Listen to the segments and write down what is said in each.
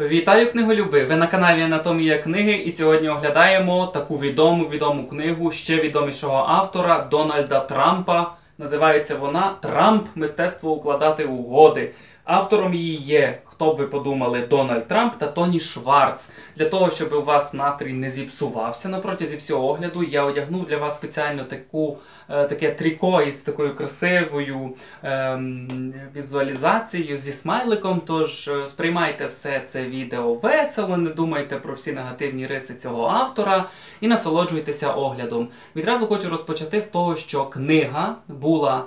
Вітаю книголюби! Ви на каналі Анатомія книги, і сьогодні оглядаємо таку відому відому книгу ще відомішого автора Дональда Трампа. Називається вона Трамп Мистецтво укладати угоди. Автором її є, хто б ви подумали, Дональд Трамп та Тоні Шварц. Для того, щоб у вас настрій не зіпсувався на протязі всього огляду, я одягнув для вас спеціально таку, е, таке тріко із такою красивою ем, візуалізацією зі смайликом. Тож е, сприймайте все це відео весело, не думайте про всі негативні риси цього автора і насолоджуйтеся оглядом. Відразу хочу розпочати з того, що книга була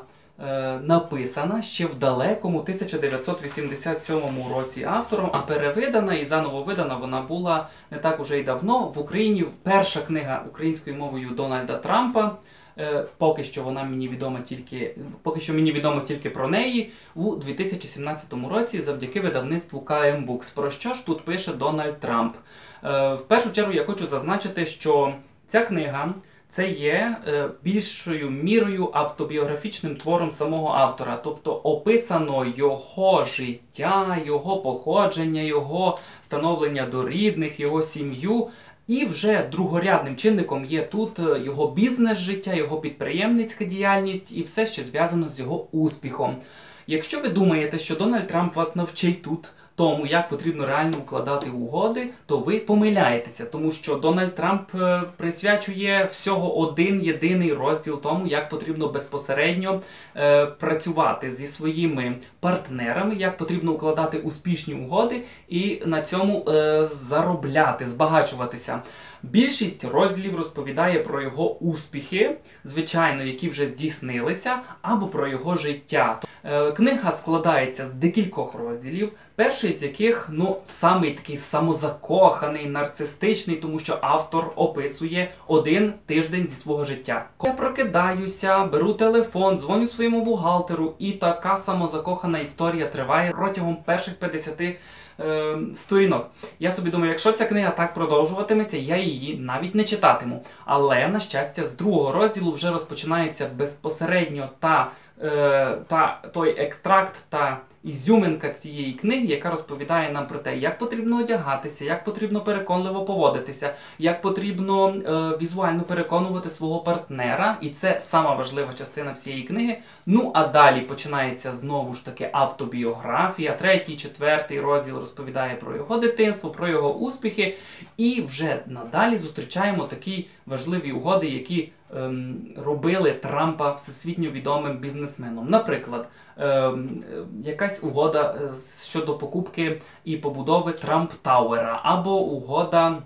написана ще в далекому 1987 році автором, а перевидана і заново видана вона була не так уже й давно. В Україні перша книга українською мовою Дональда Трампа. Е, Поки що вона мені відома тільки поки що мені відомо тільки про неї у 2017 році завдяки видавництву KM Books. Про що ж тут пише Дональд Трамп? Е, В першу чергу я хочу зазначити, що ця книга це є е, більшою мірою автобіографічним твором самого автора, тобто описано його життя, його походження, його становлення до рідних, його сім'ю. І вже другорядним чинником є тут е, його бізнес-життя, його підприємницька діяльність і все, що зв'язано з його успіхом. Якщо ви думаєте, що Дональд Трамп вас навчить тут тому, як потрібно реально укладати угоди, то ви помиляєтеся, тому що Дональд Трамп е, присвячує всього один єдиний розділ тому, як потрібно безпосередньо е, працювати зі своїми партнерами, як потрібно укладати успішні угоди і на цьому е, заробляти, збагачуватися. Більшість розділів розповідає про його успіхи, звичайно, які вже здійснилися, або про його життя. Е, Книга складається з декількох розділів. Перший з яких ну самий такий самозакоханий, нарцистичний, тому що автор описує один тиждень зі свого життя. Я прокидаюся, беру телефон, дзвоню своєму бухгалтеру, і така самозакохана історія триває протягом перших 50 е, сторінок. Я собі думаю, якщо ця книга так продовжуватиметься, я її навіть не читатиму. Але на щастя, з другого розділу вже розпочинається безпосередньо та, е, та той екстракт та ізюминка цієї книги, яка розповідає нам про те, як потрібно одягатися, як потрібно переконливо поводитися, як потрібно е, візуально переконувати свого партнера, і це сама важлива частина всієї книги. Ну а далі починається знову ж таки автобіографія. Третій, четвертий розділ розповідає про його дитинство, про його успіхи. І вже надалі зустрічаємо такі важливі угоди, які ем, робили Трампа всесвітньо відомим бізнесменом. Наприклад, ем, якась угода е, щодо покупки і побудови Трамп Тауера, або угода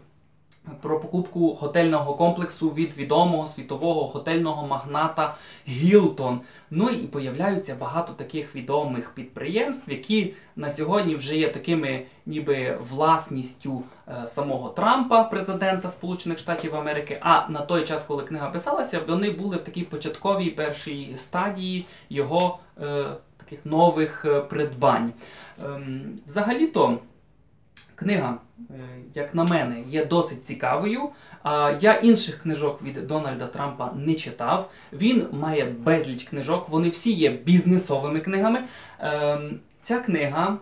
про покупку готельного комплексу від відомого світового готельного магната Гілтон. Ну і появляються багато таких відомих підприємств, які на сьогодні вже є такими, ніби власністю е, самого Трампа, президента Сполучених Штатів Америки. А на той час, коли книга писалася, вони були в такій початковій першій стадії його е, таких нових е, придбань. Ем, взагалі-то. Книга, е, як на мене, є досить цікавою. Я інших книжок від Дональда Трампа не читав. Він має безліч книжок, вони всі є бізнесовими книгами. Ем, Ця книга,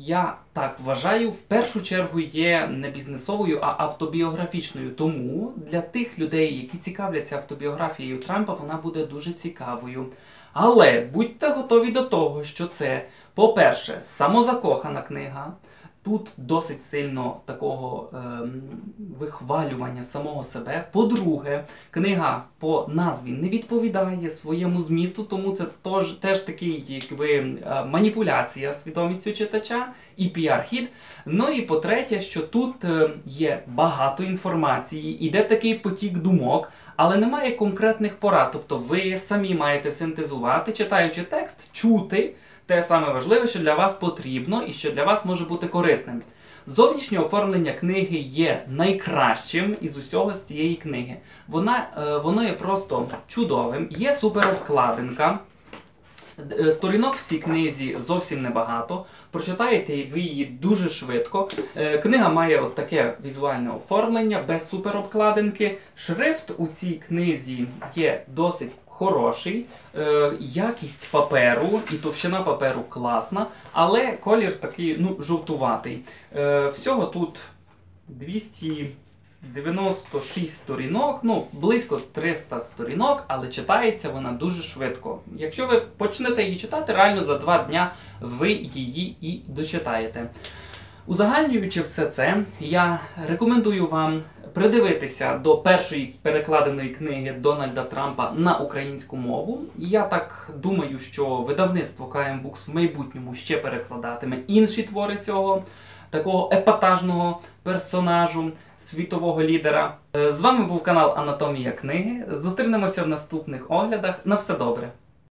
я так вважаю, в першу чергу є не бізнесовою, а автобіографічною. Тому для тих людей, які цікавляться автобіографією Трампа, вона буде дуже цікавою. Але будьте готові до того, що це, по-перше, самозакохана книга. Тут досить сильно такого ем, вихвалювання самого себе. По-друге, книга по назві не відповідає своєму змісту, тому це тож, теж такий якби е, маніпуляція свідомістю читача і піар-хід. Ну і по-третє, що тут е, є багато інформації, іде такий потік думок, але немає конкретних порад. Тобто ви самі маєте синтезувати, читаючи текст, чути те саме важливе, що для вас потрібно і що для вас може бути корисним. Зовнішнє оформлення книги є найкращим із усього з цієї книги. Вона, е, воно є просто чудовим. Є суперобкладинка. Е, Сторінок в цій книзі зовсім небагато. Прочитаєте ви її дуже швидко. Е, Книга має от таке візуальне оформлення без суперобкладинки. Шрифт у цій книзі є досить хороший, е, якість паперу і товщина паперу класна, але колір такий ну, жовтуватий. Е, всього тут 296 сторінок, ну близько 300 сторінок, але читається вона дуже швидко. Якщо ви почнете її читати, реально за два дня ви її і дочитаєте. Узагальнюючи все це, я рекомендую вам придивитися до першої перекладеної книги Дональда Трампа на українську мову. Я так думаю, що видавництво KM Books в майбутньому ще перекладатиме інші твори цього такого епатажного персонажу, світового лідера. Е, З вами був канал Анатомія книги. Зустрінемося в наступних оглядах. На все добре!